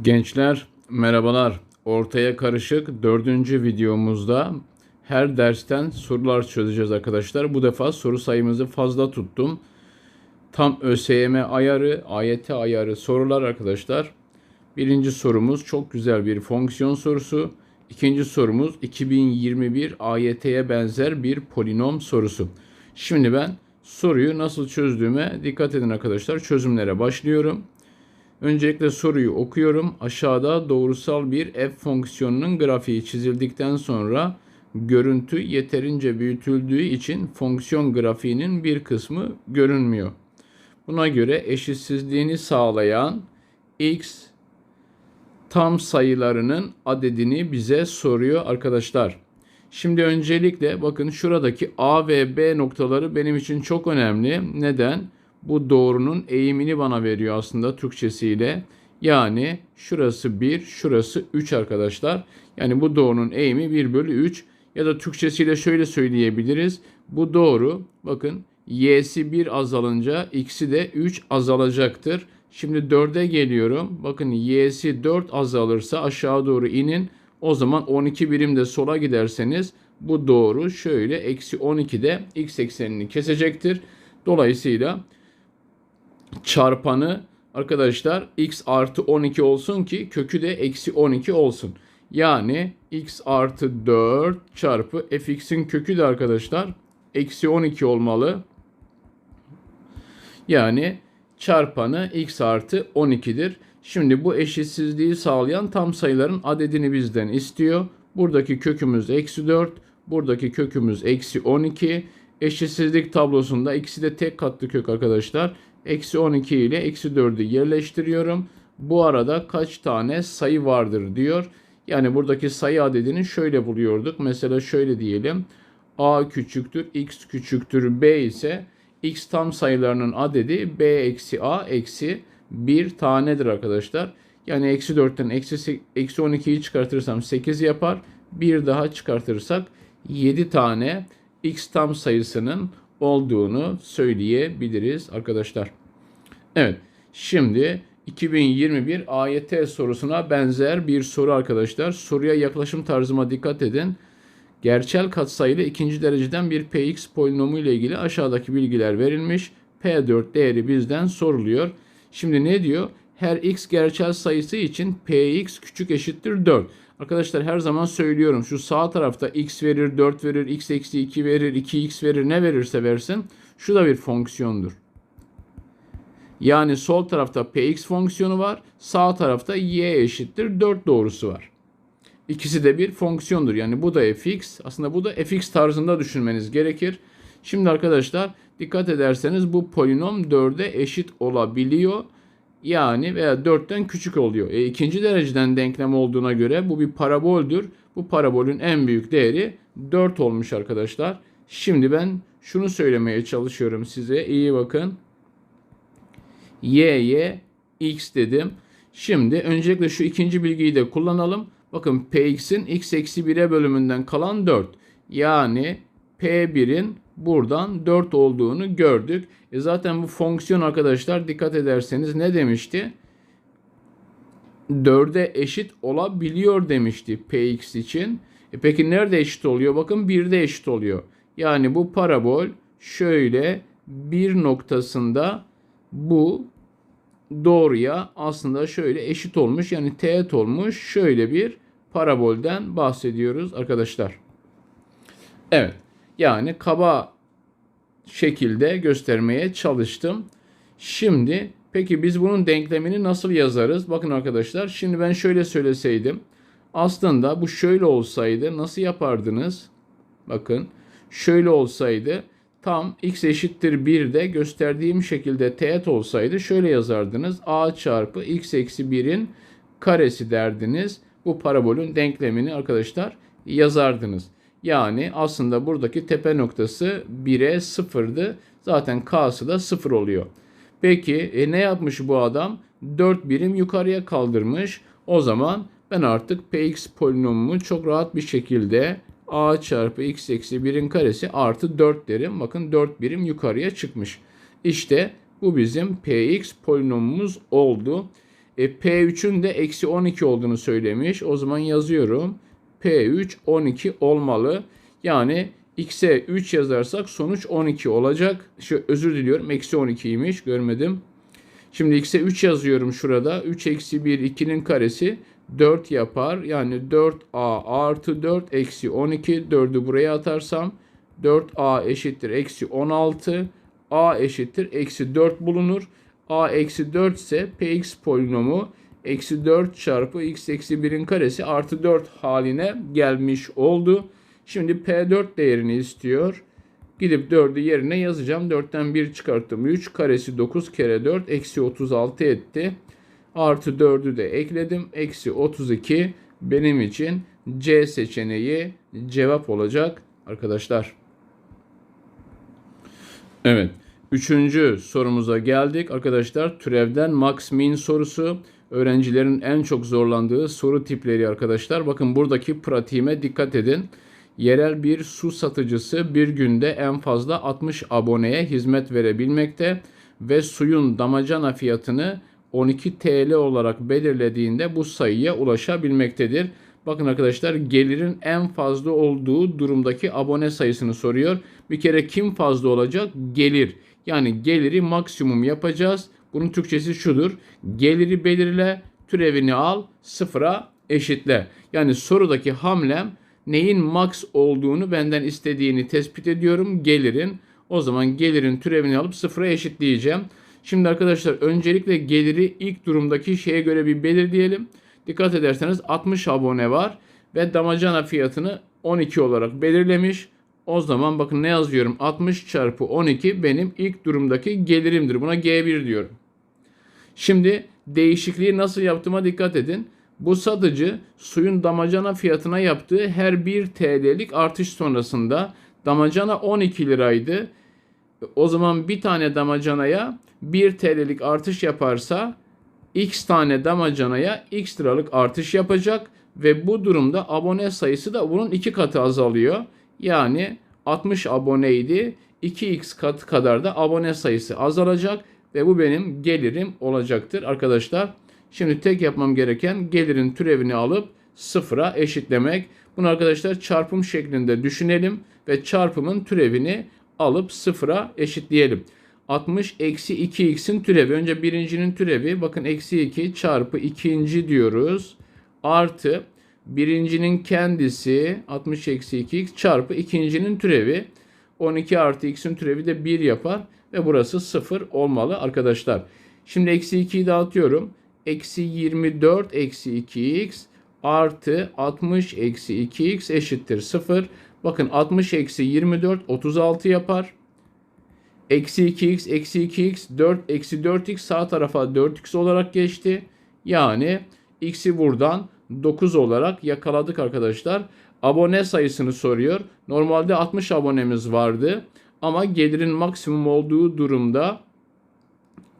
Gençler merhabalar. Ortaya karışık dördüncü videomuzda her dersten sorular çözeceğiz arkadaşlar. Bu defa soru sayımızı fazla tuttum. Tam ÖSYM ayarı, AYT ayarı sorular arkadaşlar. Birinci sorumuz çok güzel bir fonksiyon sorusu. İkinci sorumuz 2021 AYT'ye benzer bir polinom sorusu. Şimdi ben soruyu nasıl çözdüğüme dikkat edin arkadaşlar. Çözümlere başlıyorum. Öncelikle soruyu okuyorum. Aşağıda doğrusal bir f fonksiyonunun grafiği çizildikten sonra görüntü yeterince büyütüldüğü için fonksiyon grafiğinin bir kısmı görünmüyor. Buna göre eşitsizliğini sağlayan x tam sayılarının adedini bize soruyor arkadaşlar. Şimdi öncelikle bakın şuradaki A ve B noktaları benim için çok önemli. Neden? Bu doğrunun eğimini bana veriyor aslında Türkçesiyle. Yani şurası 1, şurası 3 arkadaşlar. Yani bu doğrunun eğimi 1 bölü 3. Ya da Türkçesiyle şöyle söyleyebiliriz. Bu doğru bakın y'si 1 azalınca x'i de 3 azalacaktır. Şimdi 4'e geliyorum. Bakın y'si 4 azalırsa aşağı doğru inin. O zaman 12 birim de sola giderseniz bu doğru şöyle eksi 12'de x eksenini kesecektir. Dolayısıyla çarpanı arkadaşlar x artı 12 olsun ki kökü de eksi 12 olsun. Yani x artı 4 çarpı fx'in kökü de arkadaşlar eksi 12 olmalı. Yani çarpanı x artı 12'dir. Şimdi bu eşitsizliği sağlayan tam sayıların adedini bizden istiyor. Buradaki kökümüz eksi 4. Buradaki kökümüz eksi 12. Eşitsizlik tablosunda ikisi de tek katlı kök arkadaşlar. Eksi 12 ile eksi 4'ü yerleştiriyorum. Bu arada kaç tane sayı vardır diyor. Yani buradaki sayı adedini şöyle buluyorduk. Mesela şöyle diyelim. A küçüktür, x küçüktür, b ise x tam sayılarının adedi b eksi a eksi 1 tanedir arkadaşlar. Yani eksi 4'ten eksi, eksi 12'yi çıkartırsam 8 yapar. Bir daha çıkartırsak 7 tane x tam sayısının olduğunu söyleyebiliriz arkadaşlar. Evet şimdi 2021 AYT sorusuna benzer bir soru arkadaşlar. Soruya yaklaşım tarzıma dikkat edin. Gerçel katsayılı ikinci dereceden bir px polinomu ile ilgili aşağıdaki bilgiler verilmiş. P4 değeri bizden soruluyor. Şimdi ne diyor? Her x gerçel sayısı için px küçük eşittir 4. Arkadaşlar her zaman söylüyorum şu sağ tarafta x verir, 4 verir, x eksi 2 verir, 2x verir ne verirse versin. Şu da bir fonksiyondur. Yani sol tarafta px fonksiyonu var, sağ tarafta y eşittir 4 doğrusu var. İkisi de bir fonksiyondur. Yani bu da fx, aslında bu da fx tarzında düşünmeniz gerekir. Şimdi arkadaşlar dikkat ederseniz bu polinom 4'e eşit olabiliyor. Yani veya 4'ten küçük oluyor. E, ikinci dereceden denklem olduğuna göre bu bir paraboldür. Bu parabolün en büyük değeri 4 olmuş arkadaşlar. Şimdi ben şunu söylemeye çalışıyorum size. İyi bakın. y'ye x dedim. Şimdi öncelikle şu ikinci bilgiyi de kullanalım. Bakın px'in x eksi 1'e bölümünden kalan 4. Yani p1'in buradan 4 olduğunu gördük. E zaten bu fonksiyon arkadaşlar dikkat ederseniz ne demişti? 4'e eşit olabiliyor demişti px için. E peki nerede eşit oluyor? Bakın 1'de eşit oluyor. Yani bu parabol şöyle bir noktasında bu doğruya aslında şöyle eşit olmuş. Yani teğet olmuş. Şöyle bir parabolden bahsediyoruz arkadaşlar. Evet. Yani kaba şekilde göstermeye çalıştım. Şimdi peki biz bunun denklemini nasıl yazarız? Bakın arkadaşlar şimdi ben şöyle söyleseydim. Aslında bu şöyle olsaydı nasıl yapardınız? Bakın şöyle olsaydı tam x eşittir 1'de gösterdiğim şekilde teğet olsaydı şöyle yazardınız. a çarpı x eksi 1'in karesi derdiniz. Bu parabolün denklemini arkadaşlar yazardınız. Yani aslında buradaki tepe noktası 1'e 0'dı. Zaten k'sı da 0 oluyor. Peki e, ne yapmış bu adam? 4 birim yukarıya kaldırmış. O zaman ben artık px polinomumu çok rahat bir şekilde a çarpı x eksi 1'in karesi artı 4 derim. Bakın 4 birim yukarıya çıkmış. İşte bu bizim px polinomumuz oldu. E, P3'ün de eksi 12 olduğunu söylemiş. O zaman yazıyorum. P3 12 olmalı. Yani x'e 3 yazarsak sonuç 12 olacak. Şu özür diliyorum. Eksi 12'ymiş. Görmedim. Şimdi x'e 3 yazıyorum şurada. 3 eksi 1 2'nin karesi 4 yapar. Yani 4a artı 4 eksi 12. 4'ü buraya atarsam 4a eşittir eksi 16. a eşittir eksi 4 bulunur. a eksi 4 ise px polinomu eksi 4 çarpı x eksi 1'in karesi artı 4 haline gelmiş oldu. Şimdi P4 değerini istiyor. Gidip 4'ü yerine yazacağım. 4'ten 1 çıkarttım. 3 karesi 9 kere 4 eksi 36 etti. Artı 4'ü de ekledim. Eksi 32 benim için C seçeneği cevap olacak arkadaşlar. Evet. Üçüncü sorumuza geldik. Arkadaşlar türevden max min sorusu öğrencilerin en çok zorlandığı soru tipleri arkadaşlar. Bakın buradaki pratiğime dikkat edin. Yerel bir su satıcısı bir günde en fazla 60 aboneye hizmet verebilmekte ve suyun damacana fiyatını 12 TL olarak belirlediğinde bu sayıya ulaşabilmektedir. Bakın arkadaşlar gelirin en fazla olduğu durumdaki abone sayısını soruyor. Bir kere kim fazla olacak? Gelir. Yani geliri maksimum yapacağız. Bunun Türkçesi şudur. Geliri belirle, türevini al, sıfıra eşitle. Yani sorudaki hamlem neyin max olduğunu benden istediğini tespit ediyorum. Gelirin. O zaman gelirin türevini alıp sıfıra eşitleyeceğim. Şimdi arkadaşlar öncelikle geliri ilk durumdaki şeye göre bir belirleyelim. Dikkat ederseniz 60 abone var ve damacana fiyatını 12 olarak belirlemiş. O zaman bakın ne yazıyorum? 60 çarpı 12 benim ilk durumdaki gelirimdir. Buna G1 diyorum. Şimdi değişikliği nasıl yaptığıma dikkat edin. Bu satıcı suyun damacana fiyatına yaptığı her 1 TL'lik artış sonrasında damacana 12 liraydı. O zaman bir tane damacanaya 1 TL'lik artış yaparsa X tane damacanaya X liralık artış yapacak ve bu durumda abone sayısı da bunun iki katı azalıyor. Yani 60 aboneydi. 2x kat kadar da abone sayısı azalacak ve bu benim gelirim olacaktır arkadaşlar. Şimdi tek yapmam gereken gelirin türevini alıp sıfıra eşitlemek. Bunu arkadaşlar çarpım şeklinde düşünelim ve çarpımın türevini alıp sıfıra eşitleyelim. 60 eksi 2x'in türevi. Önce birincinin türevi. Bakın eksi 2 çarpı ikinci diyoruz. Artı birincinin kendisi 60 eksi 2x çarpı ikincinin türevi. 12 artı x'in türevi de 1 yapar. Ve burası 0 olmalı arkadaşlar. Şimdi eksi 2'yi dağıtıyorum. Eksi 24 eksi 2x artı 60 eksi 2x eşittir 0. Bakın 60 eksi 24 36 yapar. Eksi 2x eksi 2x 4 eksi 4x sağ tarafa 4x olarak geçti. Yani x'i buradan 9 olarak yakaladık arkadaşlar. Abone sayısını soruyor. Normalde 60 abonemiz vardı. Ama gelirin maksimum olduğu durumda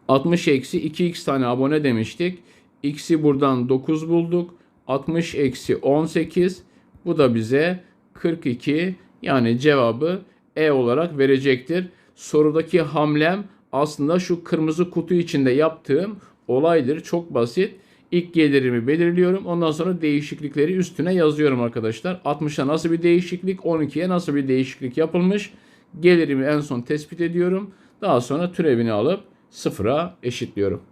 60 eksi 2x tane abone demiştik. X'i buradan 9 bulduk. 60 eksi 18 bu da bize 42 yani cevabı E olarak verecektir. Sorudaki hamlem aslında şu kırmızı kutu içinde yaptığım olaydır. Çok basit. İlk gelirimi belirliyorum. Ondan sonra değişiklikleri üstüne yazıyorum arkadaşlar. 60'a nasıl bir değişiklik, 12'ye nasıl bir değişiklik yapılmış. Gelirimi en son tespit ediyorum. Daha sonra türevini alıp sıfıra eşitliyorum.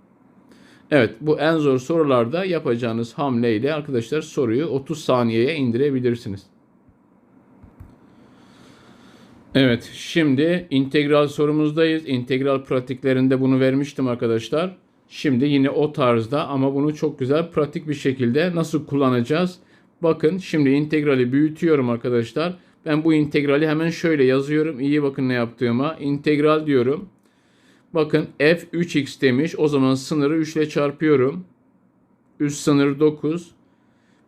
Evet bu en zor sorularda yapacağınız hamleyle arkadaşlar soruyu 30 saniyeye indirebilirsiniz. Evet şimdi integral sorumuzdayız. İntegral pratiklerinde bunu vermiştim arkadaşlar. Şimdi yine o tarzda ama bunu çok güzel pratik bir şekilde nasıl kullanacağız? Bakın şimdi integrali büyütüyorum arkadaşlar. Ben bu integrali hemen şöyle yazıyorum. İyi bakın ne yaptığıma. İntegral diyorum. Bakın f 3x demiş. O zaman sınırı 3 ile çarpıyorum. Üst sınır 9.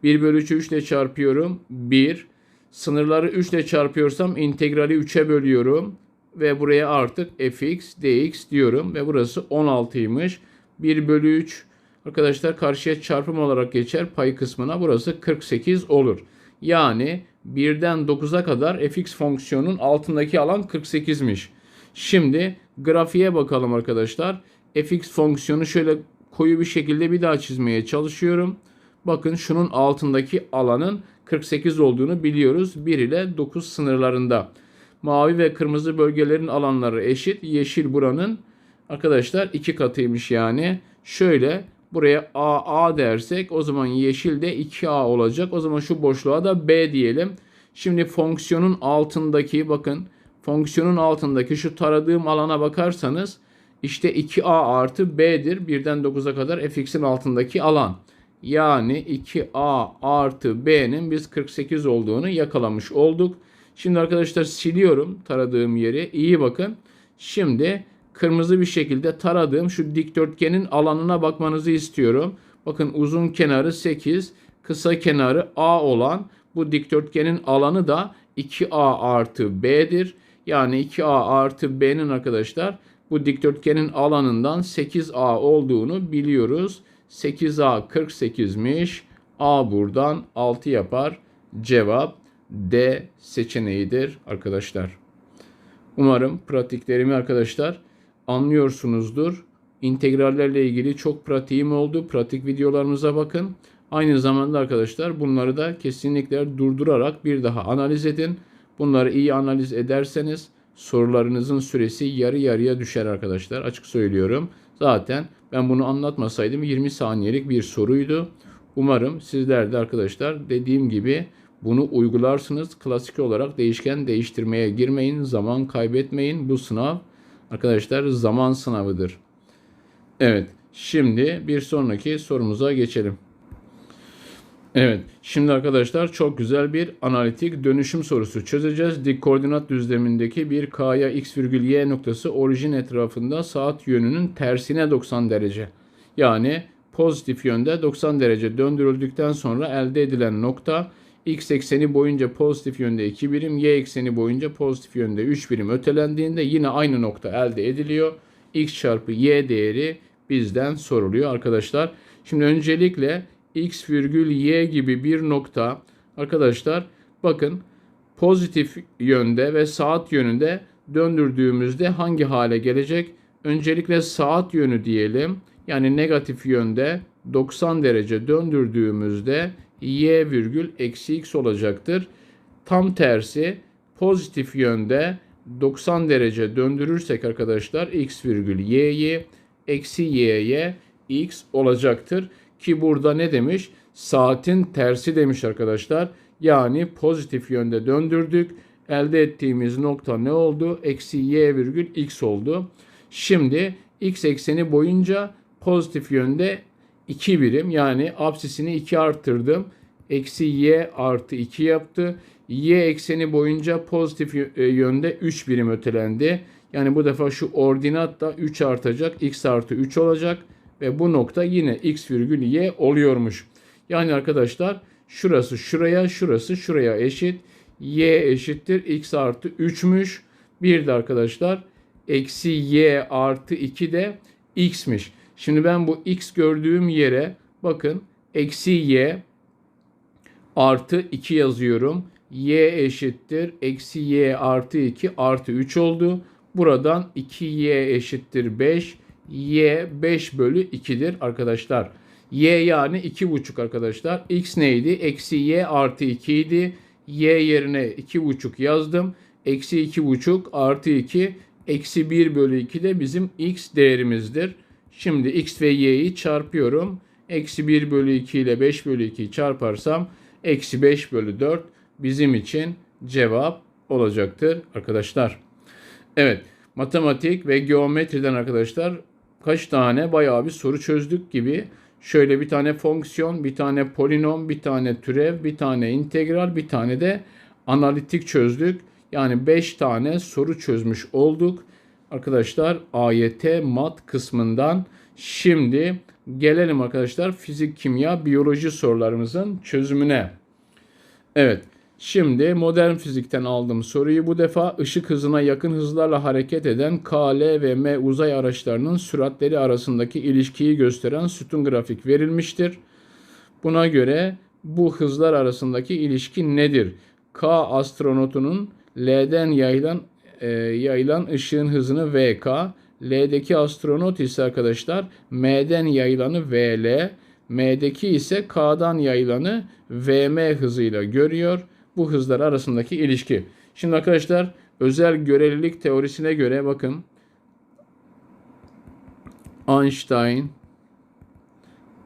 1 bölü 3'ü 3 ile çarpıyorum. 1. Sınırları 3 ile çarpıyorsam integrali 3'e bölüyorum. Ve buraya artık fx dx diyorum. Ve burası 16'ymış. 1 bölü 3 arkadaşlar karşıya çarpım olarak geçer pay kısmına. Burası 48 olur. Yani 1'den 9'a kadar fx fonksiyonun altındaki alan 48'miş. Şimdi grafiğe bakalım arkadaşlar. fx fonksiyonu şöyle koyu bir şekilde bir daha çizmeye çalışıyorum. Bakın şunun altındaki alanın 48 olduğunu biliyoruz. 1 ile 9 sınırlarında. Mavi ve kırmızı bölgelerin alanları eşit. Yeşil buranın arkadaşlar iki katıymış yani. Şöyle buraya A A dersek o zaman yeşil de 2A olacak. O zaman şu boşluğa da B diyelim. Şimdi fonksiyonun altındaki bakın fonksiyonun altındaki şu taradığım alana bakarsanız işte 2A artı B'dir. Birden 9'a kadar fx'in altındaki alan. Yani 2A artı B'nin biz 48 olduğunu yakalamış olduk. Şimdi arkadaşlar siliyorum taradığım yeri. İyi bakın. Şimdi kırmızı bir şekilde taradığım şu dikdörtgenin alanına bakmanızı istiyorum. Bakın uzun kenarı 8, kısa kenarı A olan bu dikdörtgenin alanı da 2A artı B'dir. Yani 2A artı B'nin arkadaşlar bu dikdörtgenin alanından 8A olduğunu biliyoruz. 8A 48'miş. A buradan 6 yapar. Cevap D seçeneğidir arkadaşlar. Umarım pratiklerimi arkadaşlar anlıyorsunuzdur. İntegrallerle ilgili çok pratiğim oldu. Pratik videolarımıza bakın. Aynı zamanda arkadaşlar bunları da kesinlikle durdurarak bir daha analiz edin. Bunları iyi analiz ederseniz sorularınızın süresi yarı yarıya düşer arkadaşlar. Açık söylüyorum. Zaten ben bunu anlatmasaydım 20 saniyelik bir soruydu. Umarım sizler de arkadaşlar dediğim gibi bunu uygularsınız. Klasik olarak değişken değiştirmeye girmeyin. Zaman kaybetmeyin. Bu sınav arkadaşlar zaman sınavıdır. Evet. Şimdi bir sonraki sorumuza geçelim. Evet. Şimdi arkadaşlar çok güzel bir analitik dönüşüm sorusu çözeceğiz. Dik koordinat düzlemindeki bir k'ya x virgül y noktası orijin etrafında saat yönünün tersine 90 derece. Yani pozitif yönde 90 derece döndürüldükten sonra elde edilen nokta x ekseni boyunca pozitif yönde 2 birim, y ekseni boyunca pozitif yönde 3 birim ötelendiğinde yine aynı nokta elde ediliyor. x çarpı y değeri bizden soruluyor arkadaşlar. Şimdi öncelikle x virgül y gibi bir nokta arkadaşlar bakın pozitif yönde ve saat yönünde döndürdüğümüzde hangi hale gelecek? Öncelikle saat yönü diyelim. Yani negatif yönde 90 derece döndürdüğümüzde y virgül eksi x olacaktır. Tam tersi pozitif yönde 90 derece döndürürsek arkadaşlar x virgül y'yi eksi y'ye x olacaktır. Ki burada ne demiş? Saatin tersi demiş arkadaşlar. Yani pozitif yönde döndürdük. Elde ettiğimiz nokta ne oldu? Eksi y virgül x oldu. Şimdi x ekseni boyunca pozitif yönde 2 birim yani absisini 2 arttırdım. Eksi y artı 2 yaptı. Y ekseni boyunca pozitif e, yönde 3 birim ötelendi. Yani bu defa şu ordinat da 3 artacak. x artı 3 olacak. Ve bu nokta yine x virgül y oluyormuş. Yani arkadaşlar şurası şuraya şurası şuraya eşit. y eşittir x artı 3'müş. Bir de arkadaşlar eksi y artı 2 de x'miş. Şimdi ben bu x gördüğüm yere bakın eksi y artı 2 yazıyorum. y eşittir eksi y artı 2 artı 3 oldu. Buradan 2y eşittir 5 y 5 bölü 2'dir arkadaşlar. y yani 2,5 arkadaşlar. x neydi? Eksi y artı 2 idi. y yerine 2,5 yazdım. Eksi 2,5 artı 2 eksi 1 bölü 2 de bizim x değerimizdir. Şimdi x ve y'yi çarpıyorum. Eksi 1 bölü 2 ile 5 bölü 2'yi çarparsam eksi 5 bölü 4 bizim için cevap olacaktır arkadaşlar. Evet matematik ve geometriden arkadaşlar kaç tane bayağı bir soru çözdük gibi. Şöyle bir tane fonksiyon, bir tane polinom, bir tane türev, bir tane integral, bir tane de analitik çözdük. Yani 5 tane soru çözmüş olduk. Arkadaşlar AYT mat kısmından şimdi gelelim arkadaşlar fizik, kimya, biyoloji sorularımızın çözümüne. Evet. Şimdi modern fizikten aldım soruyu. Bu defa ışık hızına yakın hızlarla hareket eden K, L ve M uzay araçlarının süratleri arasındaki ilişkiyi gösteren sütun grafik verilmiştir. Buna göre bu hızlar arasındaki ilişki nedir? K astronotunun L'den yayılan e, yayılan ışığın hızını VK, L'deki astronot ise arkadaşlar M'den yayılanı VL, M'deki ise K'dan yayılanı VM hızıyla görüyor. Bu hızlar arasındaki ilişki. Şimdi arkadaşlar özel görelilik teorisine göre bakın Einstein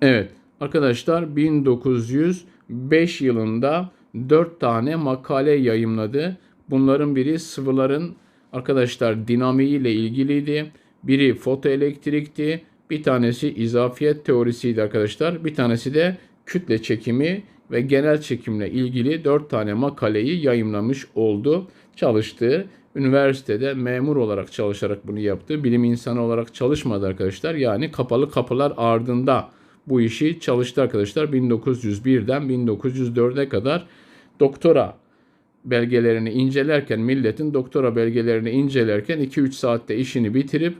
Evet arkadaşlar 1905 yılında 4 tane makale yayımladı. Bunların biri sıvıların arkadaşlar dinamiği ile ilgiliydi. Biri fotoelektrikti. Bir tanesi izafiyet teorisiydi arkadaşlar. Bir tanesi de kütle çekimi ve genel çekimle ilgili 4 tane makaleyi yayımlamış oldu. Çalıştığı üniversitede memur olarak çalışarak bunu yaptı. Bilim insanı olarak çalışmadı arkadaşlar. Yani kapalı kapılar ardında bu işi çalıştı arkadaşlar. 1901'den 1904'e kadar doktora belgelerini incelerken milletin doktora belgelerini incelerken 2-3 saatte işini bitirip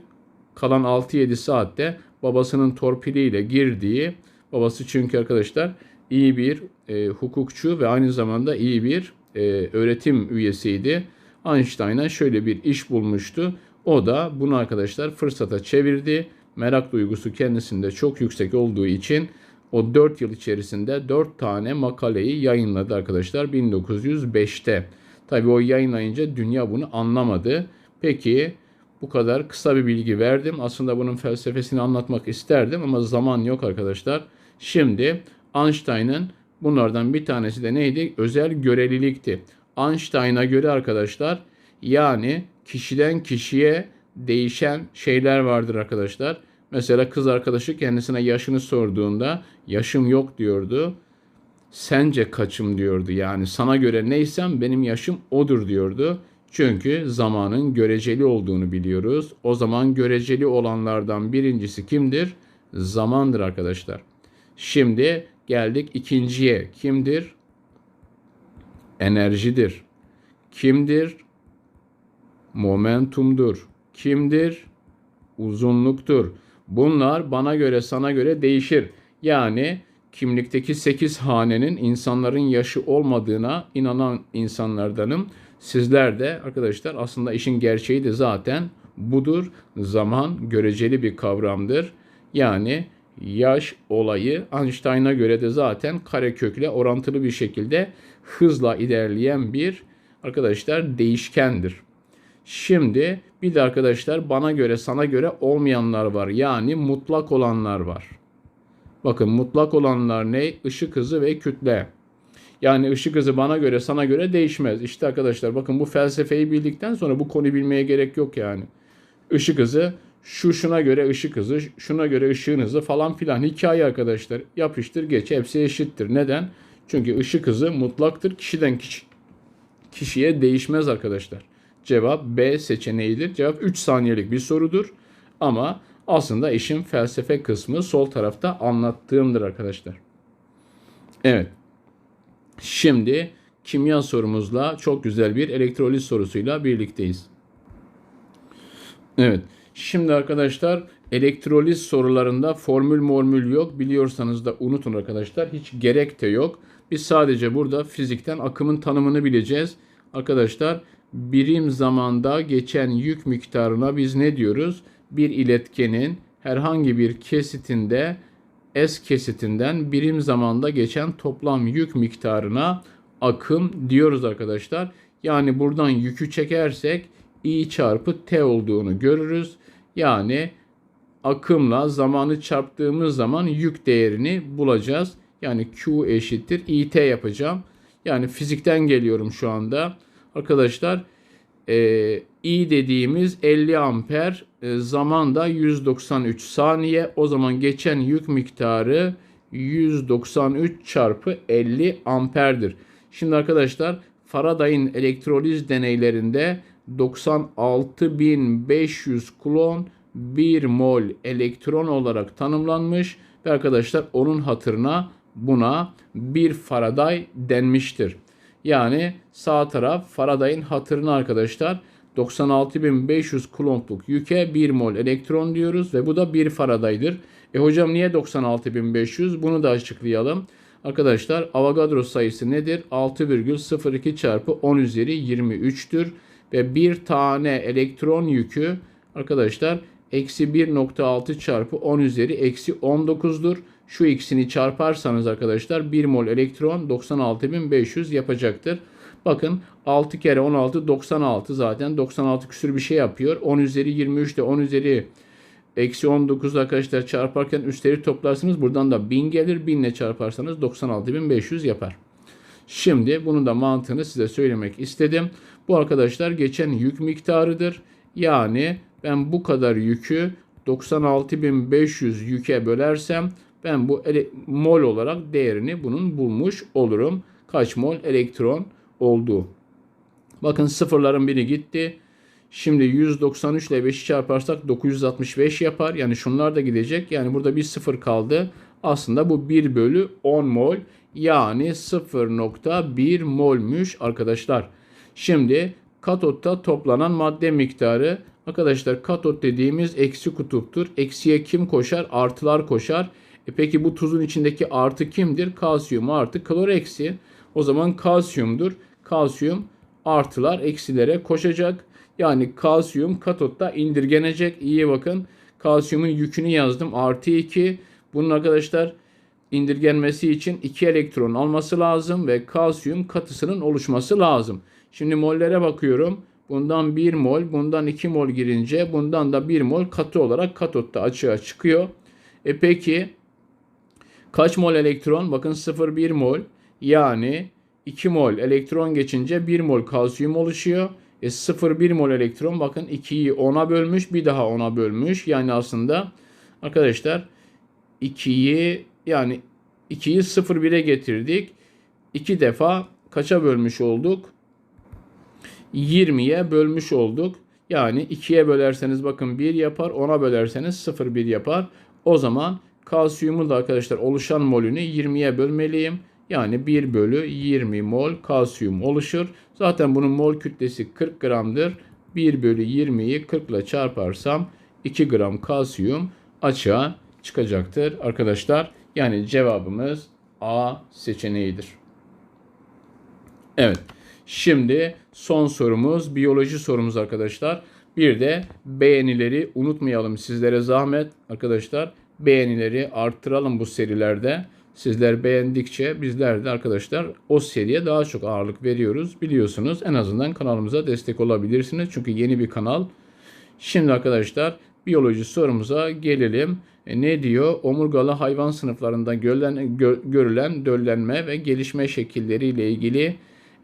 kalan 6-7 saatte babasının torpiliyle girdiği babası çünkü arkadaşlar iyi bir e, hukukçu ve aynı zamanda iyi bir e, öğretim üyesiydi. Einstein'a şöyle bir iş bulmuştu. O da bunu arkadaşlar fırsata çevirdi. Merak duygusu kendisinde çok yüksek olduğu için o 4 yıl içerisinde 4 tane makaleyi yayınladı arkadaşlar 1905'te. Tabii o yayınlayınca dünya bunu anlamadı. Peki bu kadar kısa bir bilgi verdim. Aslında bunun felsefesini anlatmak isterdim ama zaman yok arkadaşlar. Şimdi Einstein'ın bunlardan bir tanesi de neydi? Özel görelilikti. Einstein'a göre arkadaşlar yani kişiden kişiye değişen şeyler vardır arkadaşlar. Mesela kız arkadaşı kendisine yaşını sorduğunda yaşım yok diyordu. Sence kaçım diyordu. Yani sana göre neysem benim yaşım odur diyordu. Çünkü zamanın göreceli olduğunu biliyoruz. O zaman göreceli olanlardan birincisi kimdir? Zamandır arkadaşlar. Şimdi geldik ikinciye. Kimdir? Enerjidir. Kimdir? Momentumdur. Kimdir? Uzunluktur. Bunlar bana göre sana göre değişir. Yani kimlikteki 8 hanenin insanların yaşı olmadığına inanan insanlardanım. Sizler de arkadaşlar aslında işin gerçeği de zaten budur. Zaman göreceli bir kavramdır. Yani yaş olayı Einstein'a göre de zaten karekökle orantılı bir şekilde hızla ilerleyen bir arkadaşlar değişkendir. Şimdi bir de arkadaşlar bana göre sana göre olmayanlar var. Yani mutlak olanlar var. Bakın mutlak olanlar ne? Işık hızı ve kütle. Yani ışık hızı bana göre sana göre değişmez. İşte arkadaşlar bakın bu felsefeyi bildikten sonra bu konu bilmeye gerek yok yani. Işık hızı şu şuna göre ışık hızı, şuna göre ışığın hızı falan filan hikaye arkadaşlar. Yapıştır geç hepsi eşittir. Neden? Çünkü ışık hızı mutlaktır. Kişiden kişi, kişiye değişmez arkadaşlar. Cevap B seçeneğidir. Cevap 3 saniyelik bir sorudur. Ama aslında işin felsefe kısmı sol tarafta anlattığımdır arkadaşlar. Evet. Şimdi kimya sorumuzla çok güzel bir elektroliz sorusuyla birlikteyiz. Evet. Şimdi arkadaşlar elektroliz sorularında formül mormül yok. Biliyorsanız da unutun arkadaşlar. Hiç gerek de yok. Biz sadece burada fizikten akımın tanımını bileceğiz. Arkadaşlar birim zamanda geçen yük miktarına biz ne diyoruz? Bir iletkenin herhangi bir kesitinde S kesitinden birim zamanda geçen toplam yük miktarına akım diyoruz arkadaşlar. Yani buradan yükü çekersek I çarpı T olduğunu görürüz. Yani akımla zamanı çarptığımız zaman yük değerini bulacağız. Yani Q eşittir IT yapacağım. Yani fizikten geliyorum şu anda. Arkadaşlar e, I dediğimiz 50 amper e, zaman da 193 saniye. O zaman geçen yük miktarı 193 çarpı 50 amperdir. Şimdi arkadaşlar Faraday'ın elektroliz deneylerinde 96.500 kulon 1 mol elektron olarak tanımlanmış ve arkadaşlar onun hatırına buna bir Faraday denmiştir. Yani sağ taraf Faraday'ın hatırına arkadaşlar 96.500 kulompluk yüke 1 mol elektron diyoruz ve bu da 1 Faraday'dır. E hocam niye 96.500? Bunu da açıklayalım. Arkadaşlar Avogadro sayısı nedir? 6,02 çarpı 10 üzeri 23'tür. Ve bir tane elektron yükü arkadaşlar eksi 1.6 çarpı 10 üzeri eksi 19'dur. Şu ikisini çarparsanız arkadaşlar 1 mol elektron 96.500 yapacaktır. Bakın 6 kere 16 96 zaten 96 küsür bir şey yapıyor. 10 üzeri 23 de 10 üzeri eksi 19 arkadaşlar çarparken üstleri toplarsınız. Buradan da 1000 gelir. 1000 ile çarparsanız 96.500 yapar. Şimdi bunun da mantığını size söylemek istedim. Bu arkadaşlar geçen yük miktarıdır. Yani ben bu kadar yükü 96.500 yüke bölersem ben bu mol olarak değerini bunun bulmuş olurum. Kaç mol elektron olduğu. Bakın sıfırların biri gitti. Şimdi 193 ile 5'i çarparsak 965 yapar. Yani şunlar da gidecek. Yani burada bir sıfır kaldı. Aslında bu 1 bölü 10 mol. Yani 0.1 molmüş arkadaşlar. Şimdi katotta toplanan madde miktarı. Arkadaşlar katot dediğimiz eksi kutuptur. Eksiye kim koşar? Artılar koşar. E peki bu tuzun içindeki artı kimdir? Kalsiyum artı klor eksi. O zaman kalsiyumdur. Kalsiyum artılar eksilere koşacak. Yani kalsiyum katotta indirgenecek. İyi bakın. Kalsiyumun yükünü yazdım. Artı 2. Bunun arkadaşlar indirgenmesi için 2 elektron alması lazım ve kalsiyum katısının oluşması lazım. Şimdi mollere bakıyorum. Bundan 1 mol, bundan 2 mol girince bundan da 1 mol katı olarak katotta açığa çıkıyor. E peki kaç mol elektron? Bakın 0,1 mol. Yani 2 mol elektron geçince 1 mol kalsiyum oluşuyor. E 0,1 mol elektron bakın 2'yi 10'a bölmüş bir daha 10'a bölmüş. Yani aslında arkadaşlar 2'yi yani 2'yi 0,1'e getirdik. 2 defa kaça bölmüş olduk? 20'ye bölmüş olduk. Yani 2'ye bölerseniz bakın 1 yapar. 10'a bölerseniz 0,1 yapar. O zaman kalsiyumun da arkadaşlar oluşan molünü 20'ye bölmeliyim. Yani 1 bölü 20 mol kalsiyum oluşur. Zaten bunun mol kütlesi 40 gramdır. 1 bölü 20'yi 40 ile çarparsam 2 gram kalsiyum açığa çıkacaktır arkadaşlar. Yani cevabımız A seçeneğidir. Evet. Şimdi son sorumuz biyoloji sorumuz arkadaşlar. Bir de beğenileri unutmayalım sizlere zahmet arkadaşlar. Beğenileri arttıralım bu serilerde. Sizler beğendikçe bizler de arkadaşlar o seriye daha çok ağırlık veriyoruz. Biliyorsunuz en azından kanalımıza destek olabilirsiniz. Çünkü yeni bir kanal. Şimdi arkadaşlar biyoloji sorumuza gelelim. E, ne diyor? Omurgalı hayvan sınıflarında görülen, gö- görülen döllenme ve gelişme şekilleriyle ilgili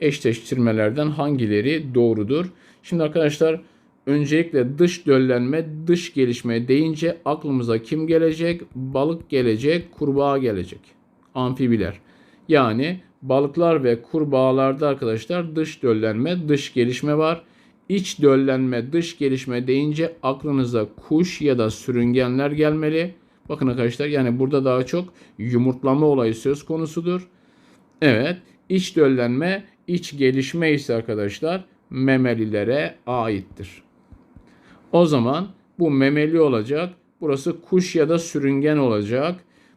eşleştirmelerden hangileri doğrudur? Şimdi arkadaşlar öncelikle dış döllenme, dış gelişme deyince aklımıza kim gelecek? Balık gelecek, kurbağa gelecek. Amfibiler. Yani balıklar ve kurbağalarda arkadaşlar dış döllenme, dış gelişme var. İç döllenme, dış gelişme deyince aklınıza kuş ya da sürüngenler gelmeli. Bakın arkadaşlar yani burada daha çok yumurtlama olayı söz konusudur. Evet, iç döllenme, iç gelişme ise arkadaşlar memelilere aittir. O zaman bu memeli olacak. Burası kuş ya da sürüngen olacak.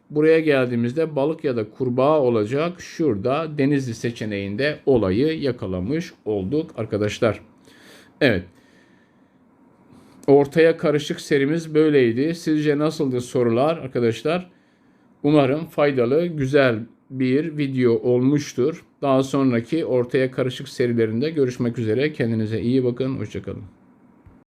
Buraya geldiğimizde balık ya da kurbağa olacak. Şurada denizli seçeneğinde olayı yakalamış olduk arkadaşlar. Evet. Ortaya karışık serimiz böyleydi. Sizce nasıldı sorular arkadaşlar? Umarım faydalı, güzel bir video olmuştur. Daha sonraki ortaya karışık serilerinde görüşmek üzere. Kendinize iyi bakın. Hoşçakalın.